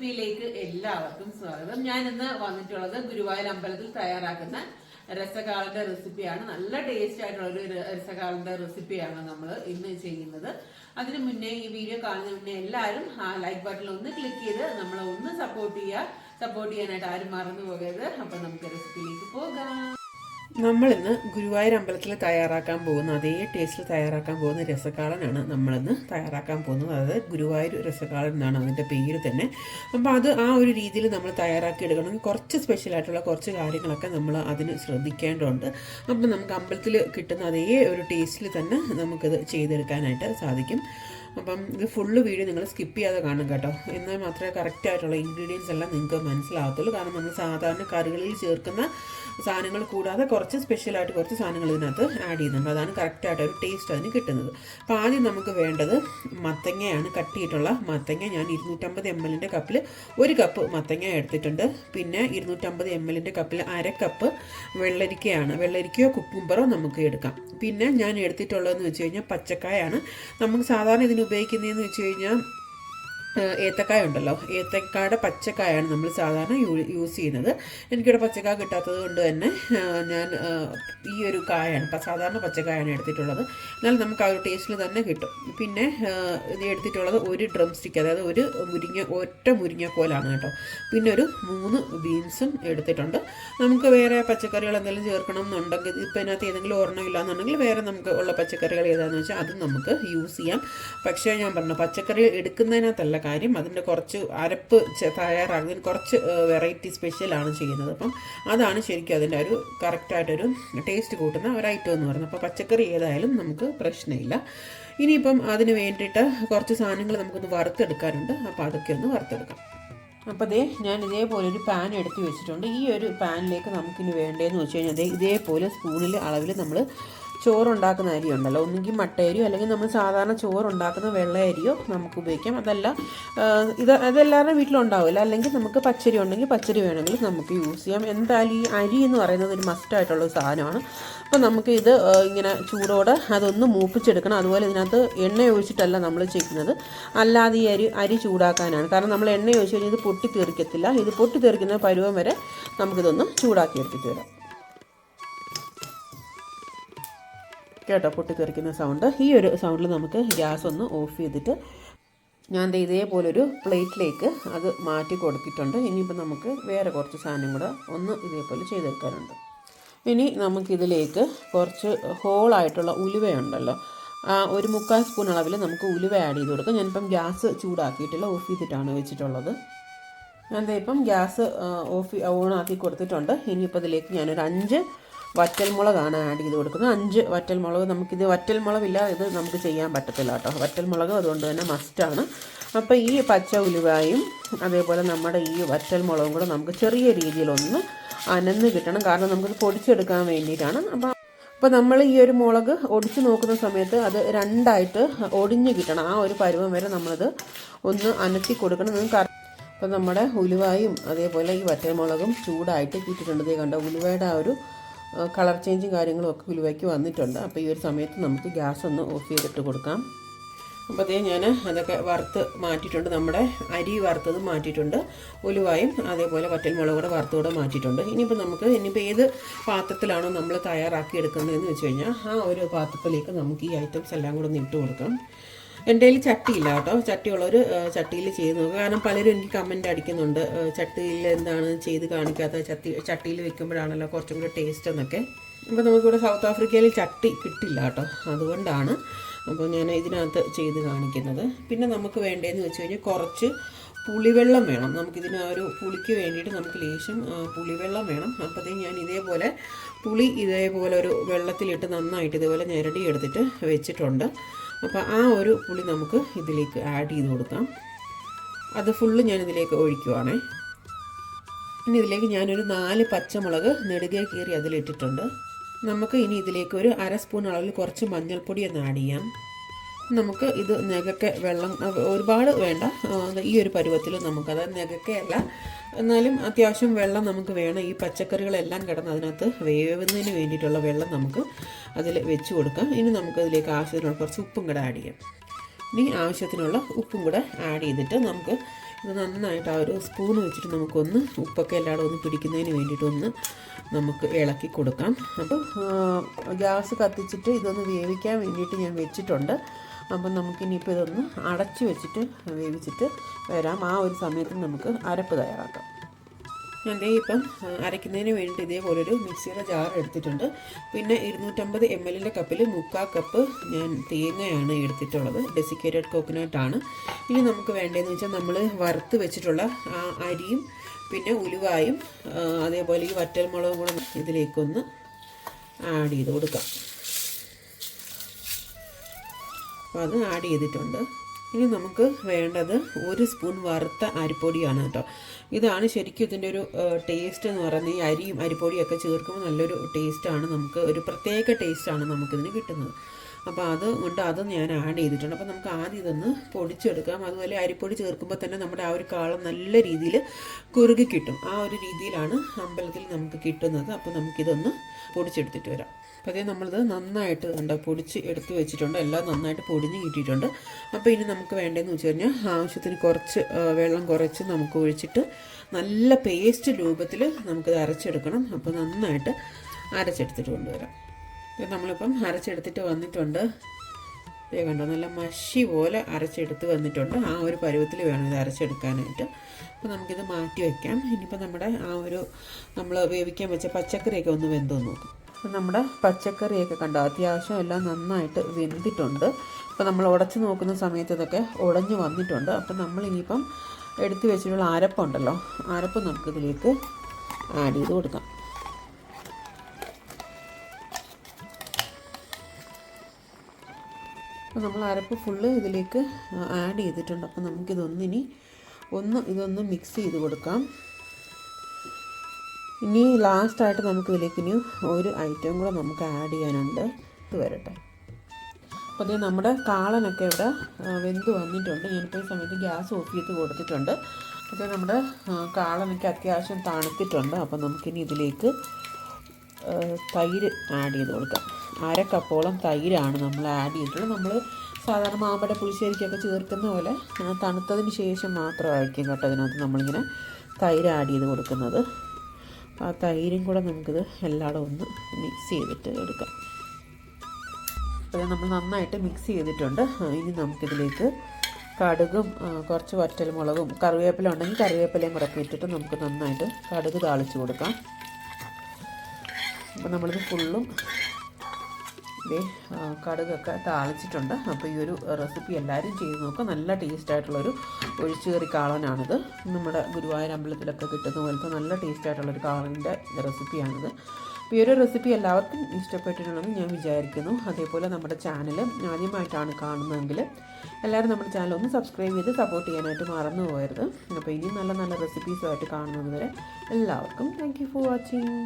റെസിപ്പിയിലേക്ക് എല്ലാവർക്കും സ്വാഗതം. ഞാൻ ഇന്ന് വന്നിട്ടുള്ളത് ഗുരുവായൂർ അമ്പലത്തിൽ തയ്യാറാക്കുന്ന രസകാളന്റെ റെസിപ്പിയാണ്. നല്ല ടേസ്റ്റ് ആയിട്ടുള്ള ഒരു രസകാളന്റെ റെസിപ്പിയാണ് നമ്മൾ ഇന്ന് ചെയ്യുന്നത്. അതിനു മുന്നേ ഈ വീഡിയോ കാണുന്ന മുന്നേ എല്ലാവരും ആ ലൈക്ക് ബട്ടൺ ഒന്ന് ക്ലിക്ക് ചെയ്ത് നമ്മളെ ഒന്ന് സപ്പോർട്ട് ചെയ്യുക. സപ്പോർട്ട് ചെയ്യാനായിട്ട് ആരും മറന്നു പോകരുത്. അപ്പൊ നമുക്ക് റെസിപ്പിയിലേക്ക് പോകാം. നമ്മളിന്ന് ഗുരുവായൂർ അമ്പലത്തിൽ തയ്യാറാക്കാൻ പോകുന്ന അതേ ടേസ്റ്റിൽ തയ്യാറാക്കാൻ പോകുന്ന രസകാളനാണ് നമ്മളിന്ന് തയ്യാറാക്കാൻ പോകുന്നത്. അതായത് ഗുരുവായൂർ രസകാളൻ എന്നാണ് അതിന്റെ പേര് തന്നെ. അപ്പോൾ അത് ആ ഒരു രീതിയിൽ നമ്മൾ തയ്യാറാക്കി എടുക്കണമെങ്കിൽ കുറച്ച് സ്പെഷ്യലായിട്ടുള്ള കുറച്ച് കാര്യങ്ങളൊക്കെ നമ്മൾ അതിന് ശ്രദ്ധിക്കേണ്ടതുണ്ട്. അപ്പം നമുക്ക് അമ്പലത്തിൽ കിട്ടുന്ന അതേ ഒരു ടേസ്റ്റിൽ തന്നെ നമുക്കിത് ചെയ്തെടുക്കാനായിട്ട് സാധിക്കും. അപ്പം ഇത് ഫുള്ള് വീഡിയോ നിങ്ങൾ സ്കിപ്പ് ചെയ്യാതെ കാണും കേട്ടോ. എന്നാൽ മാത്രമേ കറക്റ്റായിട്ടുള്ള ഇൻഗ്രീഡിയൻസ് എല്ലാം നിങ്ങൾക്ക് മനസ്സിലാകത്തുള്ളൂ കാരണം നമ്മൾ സാധാരണ കറികളിൽ ചേർക്കുന്ന സാധനങ്ങൾ കൂടാതെ കുറച്ച് സ്പെഷ്യലായിട്ട് കുറച്ച് സാധനങ്ങൾ ഇതിനകത്ത് ആഡ് ചെയ്യുന്നുണ്ട്. അതാണ് കറക്റ്റായിട്ട് ഒരു ടേസ്റ്റ് അതിന് കിട്ടുന്നത്. അപ്പോൾ ആദ്യം നമുക്ക് വേണ്ടത് മത്തങ്ങയാണ്. കട്ടിയിട്ടുള്ള മത്തങ്ങ ഞാൻ ഇരുന്നൂറ്റമ്പത് എം എല്ലിന്റെ കപ്പിൽ ഒരു കപ്പ് മത്തങ്ങ എടുത്തിട്ടുണ്ട്. പിന്നെ ഇരുന്നൂറ്റമ്പത് എം എല്ലിന്റെ കപ്പിൽ അര കപ്പ് വെള്ളരിക്കയാണ്. വെള്ളരിക്കയോ കുക്കുംബറോ നമുക്ക് എടുക്കാം. പിന്നെ ഞാൻ എടുത്തിട്ടുള്ളതെന്ന് വെച്ച് കഴിഞ്ഞാൽ പച്ചക്കായാണ്. നമുക്ക് സാധാരണ ഇതിന് ഉപയോഗിക്കുന്നതെന്ന് വെച്ച് കഴിഞ്ഞാൽ ഏത്തക്കായ ഉണ്ടല്ലോ. ഏത്തക്കായുടെ പച്ചക്കായാണ് നമ്മൾ സാധാരണ യൂസ് ചെയ്യുന്നത്. എനിക്കിവിടെ പച്ചക്കായ കിട്ടാത്തത് കൊണ്ട് തന്നെ ഞാൻ ഈ ഒരു കായാണ് സാധാരണ പച്ചക്കായാണ് എടുത്തിട്ടുള്ളത്. എന്നാൽ നമുക്ക് ആ ഒരു ടേസ്റ്റിൽ തന്നെ കിട്ടും. പിന്നെ ഇത് എടുത്തിട്ടുള്ളത് ഒരു ഡ്രം സ്റ്റിക്ക് അതായത് ഒരു മുരിങ്ങ ഒറ്റ മുരിങ്ങക്കോലാണ് കേട്ടോ. പിന്നെ ഒരു മൂന്ന് ബീൻസും എടുത്തിട്ടുണ്ട്. നമുക്ക് വേറെ പച്ചക്കറികൾ എന്തെങ്കിലും ചേർക്കണം എന്നുണ്ടെങ്കിൽ ഇപ്പം ഇതിനകത്ത് ഏതെങ്കിലും ഒരെണ്ണം ഇല്ലാന്നുണ്ടെങ്കിൽ വേറെ നമുക്ക് ഉള്ള പച്ചക്കറികൾ ഏതാണെന്ന് വെച്ചാൽ അതും നമുക്ക് യൂസ് ചെയ്യാം. പക്ഷേ ഞാൻ പറഞ്ഞു പച്ചക്കറി എടുക്കുന്നതിനകത്തല്ല കാര്യം അതിന്റെ കുറച്ച് അരപ്പ് തയ്യാറാകുന്നതിന് കുറച്ച് വെറൈറ്റി സ്പെഷ്യലാണ് ചെയ്യുന്നത്. അപ്പം അതാണ് ശരിക്കും അതിന്റെ ഒരു കറക്റ്റായിട്ടൊരു ടേസ്റ്റ് കൂട്ടുന്ന ഒരു ഐറ്റം എന്ന് പറയുന്നത്. അപ്പോൾ പച്ചക്കറി ഏതായാലും നമുക്ക് പ്രശ്നമില്ല. ഇനിയിപ്പം അതിന് വേണ്ടിയിട്ട് കുറച്ച് സാധനങ്ങൾ നമുക്കൊന്ന് വറുത്തെടുക്കാനുണ്ട്. അപ്പോൾ അതൊക്കെ ഒന്ന് വറുത്തെടുക്കാം. അപ്പോൾ ദേ ഞാൻ ഇതേപോലെ ഒരു പാൻ എടുത്ത് വെച്ചിട്ടുണ്ട്. ഈ ഒരു പാനിലേക്ക് നമുക്കിനി വേണ്ടതെന്ന് വെച്ച് കഴിഞ്ഞാൽ ഇതേപോലെ സ്പൂണിൽ അളവിൽ നമ്മൾ ചോറുണ്ടാക്കുന്ന അരി ഉണ്ടല്ലോ. ഒന്നുകിൽ മട്ടയരിയോ അല്ലെങ്കിൽ നമ്മൾ സാധാരണ ചോറുണ്ടാക്കുന്ന വെള്ള അരിയോ നമുക്ക് ഉപയോഗിക്കാം. അതല്ല ഇത് അതെല്ലാവരുടെ വീട്ടിലുണ്ടാവില്ല അല്ലെങ്കിൽ നമുക്ക് പച്ചരി ഉണ്ടെങ്കിൽ പച്ചരി വേണമെങ്കിൽ നമുക്ക് യൂസ് ചെയ്യാം. എന്തായാലും ഈ അരി എന്ന് പറയുന്നത് ഒരു മസ്റ്റായിട്ടുള്ള ഒരു സാധനമാണ്. അപ്പോൾ നമുക്ക് ഇത് ഇങ്ങനെ ചൂടോടെ അതൊന്ന് മൂപ്പിച്ചെടുക്കണം. അതുപോലെ ഇതിനകത്ത് എണ്ണ ഒഴിച്ചിട്ടല്ല നമ്മൾ ചെയ്യുന്നത്. അല്ലാതെ ഈ അരി അരി ചൂടാക്കാനാണ്. കാരണം നമ്മൾ എണ്ണ ഒഴിച്ച് കഴിഞ്ഞാൽ ഇത് പൊട്ടിത്തെറിക്കത്തില്ല. ഇത് പൊട്ടി പൊട്ടിത്തെറിക്കുന്ന പരുവം വരെ നമുക്കിതൊന്ന് ചൂടാക്കി എടുത്തിട്ട് വരാം. കേട്ടോ പൊട്ടിത്തെറിക്കുന്ന സൗണ്ട് ഈ ഒരു സൗണ്ടിൽ നമുക്ക് ഗ്യാസ് ഒന്ന് ഓഫ് ചെയ്തിട്ട് ഞാൻ ഇതേപോലൊരു പ്ലേറ്റിലേക്ക് അത് മാറ്റി കൊടുത്തിട്ടുണ്ട്. ഇനിയിപ്പോൾ നമുക്ക് വേറെ കുറച്ച് സാധനം കൂടെ ഒന്ന് ഇതേപോലെ ചെയ്തെടുക്കാനുണ്ട്. ഇനി നമുക്കിതിലേക്ക് കുറച്ച് ഹോളായിട്ടുള്ള ഉലുവയുണ്ടല്ലോ. ഒരു മുക്കാൽ സ്പൂൺ അളവിൽ നമുക്ക് ഉലുവ ആഡ് ചെയ്ത് കൊടുക്കാം. ഞാനിപ്പം ഗ്യാസ് ചൂടാക്കിയിട്ടില്ല ഓഫ് ചെയ്തിട്ടാണ് വെച്ചിട്ടുള്ളത്. ഞാൻ ഇപ്പം ഗ്യാസ് ഓഫ് ഓൺ ആക്കി കൊടുത്തിട്ടുണ്ട്. ഇനിയിപ്പോൾ ഇതിലേക്ക് ഞാനൊരു അഞ്ച് വറ്റൽമുളകാണ് ആഡ് ചെയ്ത് കൊടുക്കുന്നത്. അഞ്ച് വറ്റൽമുളക് നമുക്കിത് വറ്റൽമുളകില്ലാതെ ഇത് നമുക്ക് ചെയ്യാൻ പറ്റത്തില്ല കേട്ടോ. വറ്റൽമുളക് അതുകൊണ്ട് തന്നെ മസ്റ്റാണ് അപ്പോൾ ഈ പച്ച ഉലുവായും അതേപോലെ നമ്മുടെ ഈ വറ്റൽമുളകും കൂടെ നമുക്ക് ചെറിയ രീതിയിലൊന്ന് അനന്ന് കിട്ടണം. കാരണം നമുക്കിത് പൊടിച്ചെടുക്കാൻ വേണ്ടിയിട്ടാണ്. അപ്പോൾ അപ്പോൾ നമ്മൾ ഈ ഒരു മുളക് ഒടിച്ച് നോക്കുന്ന സമയത്ത് അത് രണ്ടായിട്ട് ഒടിഞ്ഞു കിട്ടണം. ആ ഒരു പരുവം വരെ നമ്മളത് ഒന്ന് അനത്തി കൊടുക്കണം. നിങ്ങൾക്ക് അപ്പോൾ നമ്മുടെ ഉലുവായും അതേപോലെ ഈ വറ്റൽമുളകും ചൂടായിട്ട് കിട്ടിയിട്ടുണ്ട്. കണ്ട? ഉലുവയുടെ ആ ഒരു കളർ ചേഞ്ചും കാര്യങ്ങളും ഒക്കെ ഉലുവയ്ക്ക് വന്നിട്ടുണ്ട്. അപ്പോൾ ഈ ഒരു സമയത്ത് നമുക്ക് ഗ്യാസ് ഒന്ന് ഓഫ് ചെയ്തിട്ട് കൊടുക്കാം. അപ്പോൾ അതേ ഞാൻ അതൊക്കെ വറുത്ത് മാറ്റിയിട്ടുണ്ട്. നമ്മുടെ അരി വറുത്തത് മാറ്റിയിട്ടുണ്ട്. ഉലുവായും അതേപോലെ വറ്റൽമുളക് കൂടെ വറുത്തുകൂടെ മാറ്റിയിട്ടുണ്ട്. ഇനിയിപ്പോൾ നമുക്ക് ഇനിയിപ്പോൾ ഏത് പാത്രത്തിലാണോ നമ്മൾ തയ്യാറാക്കി എടുക്കുന്നതെന്ന് വെച്ച് കഴിഞ്ഞാൽ ആ ഒരു പാത്രത്തിലേക്ക് നമുക്ക് ഈ ഐറ്റംസ് എല്ലാം കൂടെ ഒന്ന് ഇട്ട് കൊടുക്കാം. എന്റെ കയ്യിൽ ചട്ടിയില്ല കേട്ടോ. ചട്ടിയുള്ളവർ ചട്ടിയിൽ ചെയ്ത് നോക്കുക കാരണം പലരും എനിക്ക് കമന്റ് അടിക്കുന്നുണ്ട്. ചട്ടിയിൽ എന്താണ് ചെയ്ത് കാണിക്കാത്ത ചട്ടി ചട്ടിയിൽ വെക്കുമ്പോഴാണല്ലോ കുറച്ചും കൂടെ ടേസ്റ്റ് എന്നൊക്കെ. അപ്പോൾ നമുക്കിവിടെ സൗത്ത് ആഫ്രിക്കയിൽ ചട്ടി കിട്ടില്ല കേട്ടോ. അതുകൊണ്ടാണ് അപ്പോൾ ഞാൻ ഇതിനകത്ത് ചെയ്ത് കാണിക്കുന്നത്. പിന്നെ നമുക്ക് വേണ്ടതെന്ന് വെച്ച് കഴിഞ്ഞാൽ കുറച്ച് പുളിവെള്ളം വേണം. നമുക്കിതിന് ആ ഒരു പുളിക്ക് വേണ്ടിയിട്ട് നമുക്ക് ലേശം പുളിവെള്ളം വേണം. അപ്പോഴത്തേക്കും ഞാൻ ഇതേപോലെ പുളി ഇതേപോലെ ഒരു വെള്ളത്തിലിട്ട് നന്നായിട്ട് ഇതേപോലെ ഞെരടി എടുത്തിട്ട് വെച്ചിട്ടുണ്ട്. അപ്പോൾ ആ ഒരു പുളി നമുക്ക് ഇതിലേക്ക് ആഡ് ചെയ്ത് കൊടുക്കാം. അത് ഫുള്ള് ഞാൻ ഇതിലേക്ക് ഒഴിക്കുവാണേ. ഇനി ഇതിലേക്ക് ഞാനൊരു നാല് പച്ചമുളക് നെടുകെ കീറി അതിലിട്ടിട്ടുണ്ട്. നമുക്ക് ഇനി ഇതിലേക്ക് ഒരു അര സ്പൂൺ അളവിൽ കുറച്ച് മഞ്ഞൾപ്പൊടി ഒന്ന് ആഡ് ചെയ്യാം. നമുക്ക് ഇത് നെകക്കെ വെള്ളം ഒരുപാട് വേണ്ട. ഈ ഒരു പരുവത്തിൽ നമുക്കത് നെകക്കയല്ല എന്നാലും അത്യാവശ്യം വെള്ളം നമുക്ക് വേണം. ഈ പച്ചക്കറികളെല്ലാം കിടന്ന് അതിനകത്ത് വേവുന്നതിന് വേണ്ടിയിട്ടുള്ള വെള്ളം നമുക്ക് അതിൽ വെച്ച് കൊടുക്കാം. ഇനി നമുക്കതിലേക്ക് ആവശ്യത്തിനുള്ള കുറച്ച് ഉപ്പും കൂടെ ആഡ് ചെയ്യാം. ഇനി ആവശ്യത്തിനുള്ള ഉപ്പും കൂടെ ആഡ് ചെയ്തിട്ട് നമുക്ക് ഇത് നന്നായിട്ട് ആ ഒരു സ്പൂൺ വെച്ചിട്ട് നമുക്കൊന്ന് ഉപ്പൊക്കെ എല്ലായിടും ഒന്ന് പിടിക്കുന്നതിന് വേണ്ടിയിട്ടൊന്ന് നമുക്ക് ഇളക്കി കൊടുക്കാം. അപ്പോൾ ഗ്യാസ് കത്തിച്ചിട്ട് ഇതൊന്ന് വേവിക്കാൻ വേണ്ടിയിട്ട് ഞാൻ വെച്ചിട്ടുണ്ട്. അപ്പം നമുക്കിനിയിപ്പോൾ ഇതൊന്ന് അടച്ച് വെച്ചിട്ട് വേവിച്ചിട്ട് വരാം. ആ ഒരു സമയത്ത് നമുക്ക് അരപ്പ് തയ്യാറാക്കാം. ഞാൻ ദേ ഇപ്പം അരയ്ക്കുന്നതിന് വേണ്ടി ഇതേപോലൊരു മിക്സിയുടെ ജാർ എടുത്തിട്ടുണ്ട്. പിന്നെ ഇരുന്നൂറ്റമ്പത് എം എല്ലിന്റെ കപ്പിൽ മുക്കാൽ കപ്പ് ഞാൻ തേങ്ങയാണ് എടുത്തിട്ടുള്ളത്. ഡെസിക്കേറ്റഡ് കോക്കനട്ട് ആണ് ഇനി നമുക്ക് വേണ്ടതെന്ന് വെച്ചാൽ നമ്മൾ വറുത്ത് വെച്ചിട്ടുള്ള അരിയും പിന്നെ ഉലുവായും അതേപോലെ ഈ വറ്റൽമുളകും കൂടെ ഇതിലേക്കൊന്ന് ആഡ് ചെയ്ത് കൊടുക്കാം. അപ്പോൾ അത് ആഡ് ചെയ്തിട്ടുണ്ട്. ഇനി നമുക്ക് വേണ്ടത് ഒരു സ്പൂൺ വറുത്ത അരിപ്പൊടിയാണ് കേട്ടോ. ഇതാണ് ശരിക്കും ഇതിന്റെ ഒരു ടേസ്റ്റ് എന്ന് പറയുന്നത്. ഈ അരിയും അരിപ്പൊടിയൊക്കെ ചേർക്കുമ്പോൾ നല്ലൊരു ടേസ്റ്റാണ് നമുക്ക് ഒരു പ്രത്യേക ടേസ്റ്റാണ് നമുക്കിതിന് കിട്ടുന്നത്. അപ്പോൾ അത് കൊണ്ട് അത് ഞാൻ ആഡ് ചെയ്തിട്ടുണ്ട്. അപ്പോൾ നമുക്ക് ആദ്യം ഇതൊന്ന് പൊടിച്ചെടുക്കാം. അതുപോലെ അരിപ്പൊടി ചേർക്കുമ്പോൾ തന്നെ നമ്മുടെ ആ ഒരു കാളം നല്ല രീതിയിൽ കുറുകി കിട്ടും. ആ ഒരു രീതിയിലാണ് അമ്പലത്തിൽ നമുക്ക് കിട്ടുന്നത്. അപ്പോൾ നമുക്കിതൊന്ന് പൊടിച്ചെടുത്തിട്ട് വരാം. അപ്പോൾ നമ്മളിത് നന്നായിട്ട് കണ്ട പൊടിച്ച് എടുത്ത് വെച്ചിട്ടുണ്ട്. എല്ലാം നന്നായിട്ട് പൊടിഞ്ഞ് കിട്ടിയിട്ടുണ്ട്. അപ്പോൾ ഇനി നമുക്ക് വേണ്ടതെന്ന് വെച്ച് കഴിഞ്ഞാൽ ആവശ്യത്തിന് കുറച്ച് വെള്ളം കുറച്ച് നമുക്ക് ഒഴിച്ചിട്ട് നല്ല പേസ്റ്റ് രൂപത്തിൽ നമുക്കിത് അരച്ചെടുക്കണം. അപ്പോൾ നന്നായിട്ട് അരച്ചെടുത്തിട്ട് കൊണ്ടുവരാം. നമ്മളിപ്പം അരച്ചെടുത്തിട്ട് വന്നിട്ടുണ്ട്. ഇതേ കണ്ടോ നല്ല മഷി പോലെ അരച്ചെടുത്ത് വന്നിട്ടുണ്ട്. ആ ഒരു പരുവത്തിൽ വേണം ഇത് അരച്ചെടുക്കാനായിട്ട്. അപ്പോൾ നമുക്കിത് മാറ്റി വയ്ക്കാം ഇനിയിപ്പോൾ നമ്മുടെ ആ ഒരു നമ്മൾ വേവിക്കാൻ വെച്ച പച്ചക്കറിയൊക്കെ ഒന്ന് വെന്തോന്ന് നോക്കും. അപ്പോൾ നമ്മുടെ പച്ചക്കറിയൊക്കെ കണ്ടോ? അത്യാവശ്യം എല്ലാം നന്നായിട്ട് വെന്തിട്ടുണ്ട്. അപ്പോൾ നമ്മൾ ഉടച്ച് നോക്കുന്ന സമയത്ത് ഇതൊക്കെ ഉടഞ്ഞു വന്നിട്ടുണ്ട്. അപ്പോൾ നമ്മൾ ഇനിയിപ്പം എടുത്തു വെച്ചിട്ടുള്ള അരപ്പുണ്ടല്ലോ അരപ്പ് നമുക്കിതിലേക്ക് ആഡ് ചെയ്ത് കൊടുക്കാം. അപ്പോൾ നമ്മൾ അരപ്പ് ഫുള്ള് ഇതിലേക്ക് ആഡ് ചെയ്തിട്ടുണ്ട്. അപ്പോൾ നമുക്കിതൊന്നിനി ഒന്ന് ഇതൊന്ന് മിക്സ് ചെയ്ത് കൊടുക്കാം. ഇനി ലാസ്റ്റായിട്ട് നമുക്ക് ഇതിലേക്ക് ഇനി ഒരു ഐറ്റം കൂടെ നമുക്ക് ആഡ് ചെയ്യാനുണ്ട്. ഇത് വരട്ടെ. അപ്പോൾ അതേ നമ്മുടെ കാളനൊക്കെ ഇവിടെ വെന്ത് വന്നിട്ടുണ്ട്. ഞാനിപ്പോൾ ഈ സമയത്ത് ഗ്യാസ് ഓഫ് ചെയ്ത് കൊടുത്തിട്ടുണ്ട്. അപ്പോൾ നമ്മുടെ കാളനൊക്കെ അത്യാവശ്യം തണുത്തിട്ടുണ്ട്. അപ്പോൾ നമുക്കിനി ഇതിലേക്ക് തൈര് ആഡ് ചെയ്ത് കൊടുക്കാം. അര കപ്പോളം തൈരാണ് നമ്മൾ ആഡ് ചെയ്തിട്ടുള്ളത്. നമ്മൾ സാധാരണ മാമ്പഴ പുളിശ്ശേരിക്കൊക്കെ ചേർക്കുന്ന പോലെ തണുത്തതിന് ശേഷം മാത്രമായിരിക്കും കേട്ടോ അതിനകത്ത് നമ്മളിങ്ങനെ തൈര് ആഡ് ചെയ്ത് കൊടുക്കുന്നത്. ആ തൈരും കൂടെ നമുക്കിത് എല്ലായിടും ഒന്ന് മിക്സ് ചെയ്തിട്ട് എടുക്കാം. അപ്പോൾ നമ്മൾ നന്നായിട്ട് മിക്സ് ചെയ്തിട്ടുണ്ട്. ഇനി നമുക്കിതിലേക്ക് കടുകും കുറച്ച് വറ്റൽമുളകും കറിവേപ്പില ഉണ്ടെങ്കിൽ കറിവേപ്പിലയും കൂടെ ഇട്ടിട്ട് നമുക്ക് നന്നായിട്ട് കടുക് താളിച്ച് കൊടുക്കാം. അപ്പോൾ നമ്മളിത് ഫുള്ളും കടുകൊക്കെ താളിച്ചിട്ടുണ്ട്. അപ്പോൾ ഈ ഒരു റെസിപ്പി എല്ലാവരും ചെയ്ത് നോക്കുക നല്ല ടേസ്റ്റ് ആയിട്ടുള്ളൊരു ഒഴിച്ചുകറി കാളനാണിത്. നമ്മുടെ ഗുരുവായൂർ അമ്പലത്തിലൊക്കെ കിട്ടുന്ന പോലത്തെ നല്ല ടേസ്റ്റ് ആയിട്ടുള്ളൊരു കാളന്റെ റെസിപ്പിയാണിത്. അപ്പോൾ ഈ ഒരു റെസിപ്പി എല്ലാവർക്കും ഇഷ്ടപ്പെട്ടിട്ടുണ്ടെന്ന് ഞാൻ വിചാരിക്കുന്നു. അതേപോലെ നമ്മുടെ ചാനൽ ആദ്യമായിട്ടാണ് കാണുന്നതെങ്കിൽ എല്ലാവരും നമ്മുടെ ചാനൽ ഒന്ന് സബ്സ്ക്രൈബ് ചെയ്ത് സപ്പോർട്ട് ചെയ്യാനായിട്ട് മറന്നു പോകരുത്. അപ്പോൾ ഇനിയും നല്ല നല്ല റെസിപ്പീസുമായിട്ട് കാണുന്നത് വരെ എല്ലാവർക്കും താങ്ക് ഫോർ വാച്ചിങ്